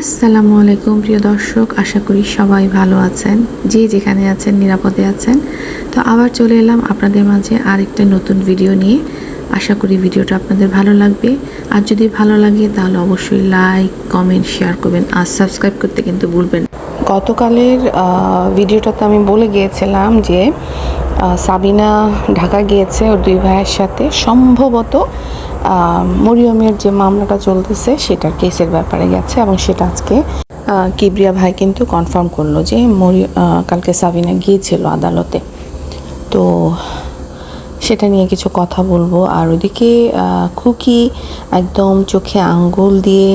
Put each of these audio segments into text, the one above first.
আসসালামু আলাইকুম, প্রিয় দর্শক। আশা করি সবাই ভালো আছেন, যে যেখানে আছেন, নিরাপদে আছেন। তো আবার চলে এলাম আপনাদের মাঝে আরেকটা নতুন ভিডিও নিয়ে। আশা করি ভিডিওটা আপনাদের ভালো লাগবে। আর যদি ভালো লাগে, তাহলে অবশ্যই লাইক, কমেন্ট, শেয়ার করবেন। আর সাবস্ক্রাইব করতে কিন্তু ভুলবেন গতকালের ভিডিওটাতে আমি বলে গিয়েছিলাম যে সাবিনা ঢাকা গিয়েছে ওর দুই ভাইয়ের সাথে। সম্ভবত মরিয়মের যে মামলাটা চলতেছে সেটার কেসের ব্যাপারে গেছে এবং সেটা আজকে কিবরিয়া ভাই কিন্তু কনফার্ম করল যে মরি কালকে সাবিনা গিয়েছিল আদালতে। তো সেটা নিয়ে কিছু কথা বলব। আর ওইদিকে আহ, খুকি একদম চোখে আঙ্গুল দিয়ে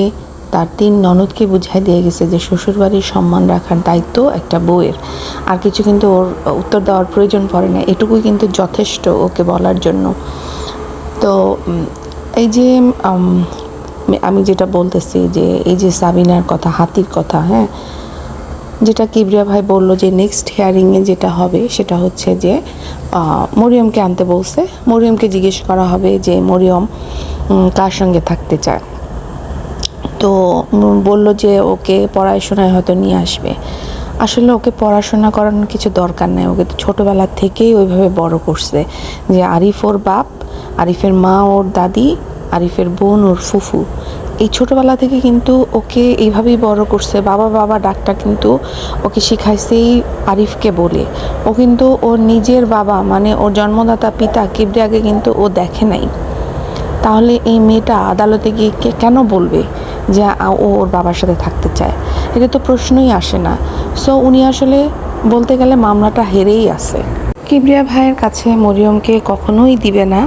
তার তিন ননদকে বুঝাই দিয়ে গেছে যে শ্বশুরবাড়ির সম্মান রাখার দায়িত্ব একটা বউয়ের। আর কিছু কিন্তু ওর উত্তর দেওয়ার প্রয়োজন পড়ে না। এটুকুই কিন্তু যথেষ্ট ওকে বলার জন্য। তো এই যে আমি যেটা বলতেছি যে, এই যে সাবিনার কথা, হাতির কথা হ্যাঁ? যেটা কিবরিয়া ভাই বলল যে নেক্সট হিয়ারিংয়ে যেটা হবে, সেটা হচ্ছে যে মরিয়মকে আনতে বলছে। মরিয়মকে জিজ্ঞেস করা হবে যে, মরিয়ম কার সঙ্গে থাকতে চায়? তো বলল যে, ওকে পড়াশোনায় হয়তো নিয়ে আসবে। আসলে ওকে পড়াশোনা করানোর কিছু দরকার নেই। ওকে তো ছোটোবেলা থেকেই ওইভাবে বড় করছে যে, আরিফ ওর বাপ আরিফের মা, ওর দাদি, আরিফের বোন, ওর ফুফু। এই ছোটোবেলা থেকে কিন্তু ওকে এইভাবেই বড় করছে। বাবা বাবা ডাকটা কিন্তু ওকে শিখাইছেই আরিফকে বলে। ও কিন্তু ওর নিজের বাবা মানে ওর জন্মদাতা পিতা কিবরিয়াকে কিন্তু ও দেখে নাই। তাহলে এই মেয়েটা আদালতে গিয়ে কেন বলবে যে ও ওর বাবার সাথে থাকতে চায়? এটা তো প্রশ্নই আসে না। সো উনি আসলে বলতে গেলে মামলাটা হেরেই আছে। কিবরিয়া ভাইয়ের কাছে মরিয়মকে কখনোই দিবে না।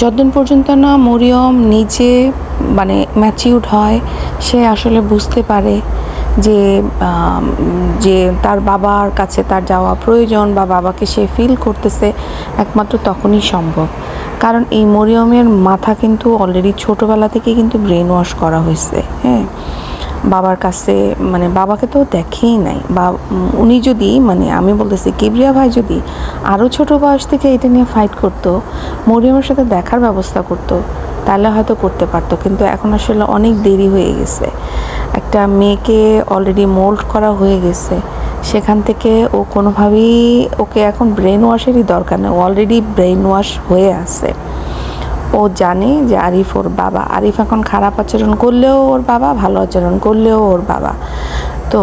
যতদিন পর্যন্ত না মরিয়ম নিজে মানে ম্যাচিউড হয়, সে আসলে বুঝতে পারে যে যে তার বাবার কাছে তার যাওয়া প্রয়োজন বা বাবাকে সে ফিল করতেছে একমাত্র তখনই সম্ভব। কারণ এই মরিয়মের মাথা কিন্তু অলরেডি ছোটোবেলা থেকে কিন্তু ব্রেন ওয়াশ করা হয়েছে হ্যাঁ। বাবার কাছে মানে বাবাকে তো দেখেই নাই। বা উনি যদি মানে আমি বলতেছি, কিবরিয়া ভাই যদি আরও ছোট বয়স থেকে এটা নিয়ে ফাইট করতো, মরিয়মের সাথে দেখার ব্যবস্থা করতো, তাহলে হয়তো করতে পারতো। কিন্তু এখন আসলে অনেক দেরি হয়ে গেছে। একটা মেয়েকে অলরেডি মোল্ড করা হয়ে গেছে। সেখান থেকে ও কোনোভাবেই, ওকে এখন ব্রেন ওয়াশেরই দরকার নেই। অলরেডি ব্রেন ওয়াশ হয়ে আছে। ও জানে যে আরিফ ওর বাবা। আরিফ এখন খারাপ আচরণ করলেও ওর বাবা, ভালো আচরণ করলেও ওর বাবা। তো,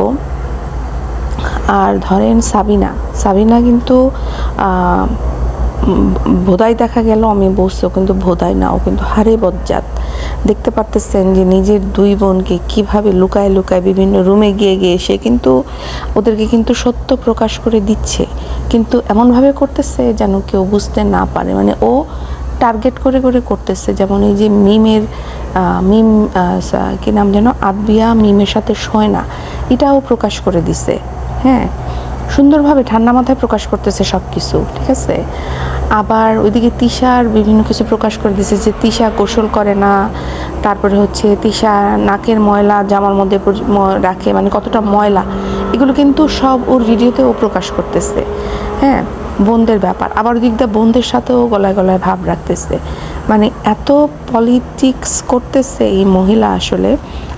আর ধরেন সাবিনা। সাবিনা কিন্তু ভোদাই দেখা গেল, আমি বলছি ও কিন্তু ভোদাই না, ও কিন্তু হারে বজ্জাত। দেখতে পারতেছেন যে নিজের দুই বোনকে কীভাবে লুকায় লুকায় বিভিন্ন রুমে গিয়ে গিয়ে সে কিন্তু ওদেরকে কিন্তু সত্য প্রকাশ করে দিচ্ছে। কিন্তু এমনভাবে করতেছে যেন কেউ বুঝতে না পারে। মানে ও টার্গেট করে করে করতেছে। যেমন এই যে মিমের মিম কি নাম যেন? আদবিয়া মিমের সাথে শোয় না এটাও প্রকাশ করে দিছে। হ্যাঁ সুন্দরভাবে ঠান্ডা মাথায় প্রকাশ করতেছে সব কিছু ঠিক আছে? আবার ওইদিকে তিশার বিভিন্ন কিছু প্রকাশ করে দিছে যে তিশা গোসল করে না, তারপরে হচ্ছে তিশা নাকের ময়লা, জামার মধ্যে রাখে মানে কতটা ময়লা, এগুলো কিন্তু সব ওর ভিডিওতে ও প্রকাশ করতেছে। হ্যাঁ বোনদের ব্যাপার। আবার ওদিক দিয়ে বোনদের সাথেও গলায় গলায় ভাব রাখতেছে। মানে এত পলিটিক্স করতেছে এই মহিলা আসলে।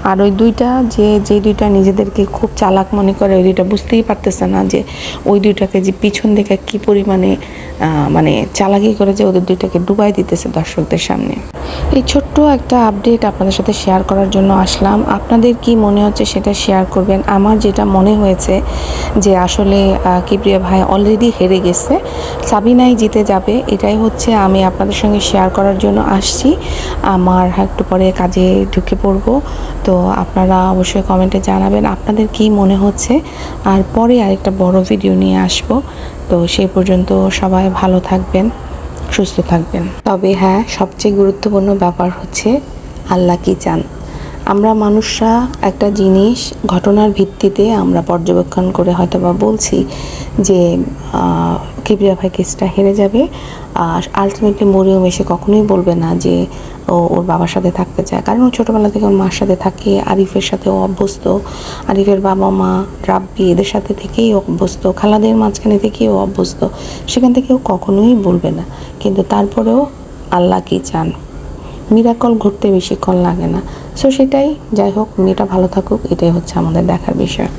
আর ওই দুইটা যে যে দুইটা নিজেদেরকে খুব চালাক মনে করে ওই দুইটা বুঝতেই পারতেছে না যে ওই দুইটাকে যে পিছন দিকে কি পরিমাণে মানে চালাকি করে যে ওদের দুইটাকে ডুবাই দিতেছে দর্শকদের সামনে। এই ছোট্ট একটা আপডেট আপনাদের সাথে শেয়ার করার জন্য আসলাম। আপনাদের কি মনে হচ্ছে সেটা শেয়ার করবেন? আমার যেটা মনে হয়েছে যে আসলে আহ, কিবরিয়া ভাই অলরেডি হেরে গেছে। সাবিনাই জিতে যাবে এটাই হচ্ছে আমি আপনাদের সঙ্গে শেয়ার করার জন্য আসছি। আমার একটু পরে কাজে ঢুকে পড়ব। তো আপনারা অবশ্যই কমেন্টে জানাবেন আপনাদের কি মনে হচ্ছে। আর পরে আরেকটা বড় ভিডিও নিয়ে আসব। তো সেই পর্যন্ত সবাই ভালো থাকবেন, সুস্থ থাকবেন। তবে হ্যাঁ সবচেয়ে গুরুত্বপূর্ণ ব্যাপার হচ্ছে, আল্লাহ কি চান? আমরা মানুষরা একটা জিনিস, ঘটনার ভিত্তিতে আমরা পর্যবেক্ষণ করে হয়তো বা বলছি যে কিবরিয়া ভাই কেসটা হেরে যাবে। আর আলটিমেটলি মরিয়ম এসে কখনোই বলবে না যে, ও ওর বাবার সাথে থাকতে চায়। কারণ ও ছোটোবেলা থেকে ওর মার সাথে থাকে, আরিফের সাথেও অভ্যস্ত। আরিফের বাবা মা রাব্বি এদের সাথে থেকেই ও অভ্যস্ত। খালাদের মাঝখানে থেকেই ও অভ্যস্ত। সেখান থেকে ও কখনোই বলবে না। কিন্তু তারপরেও আল্লাহ কি চান? মিরাকল ঘুরতে বেশিক্ষণ লাগে না। সো সেটাই, যাই হোক, মেয়েটা ভালো থাকুক, এটাই হচ্ছে আমাদের দেখার বিষয়।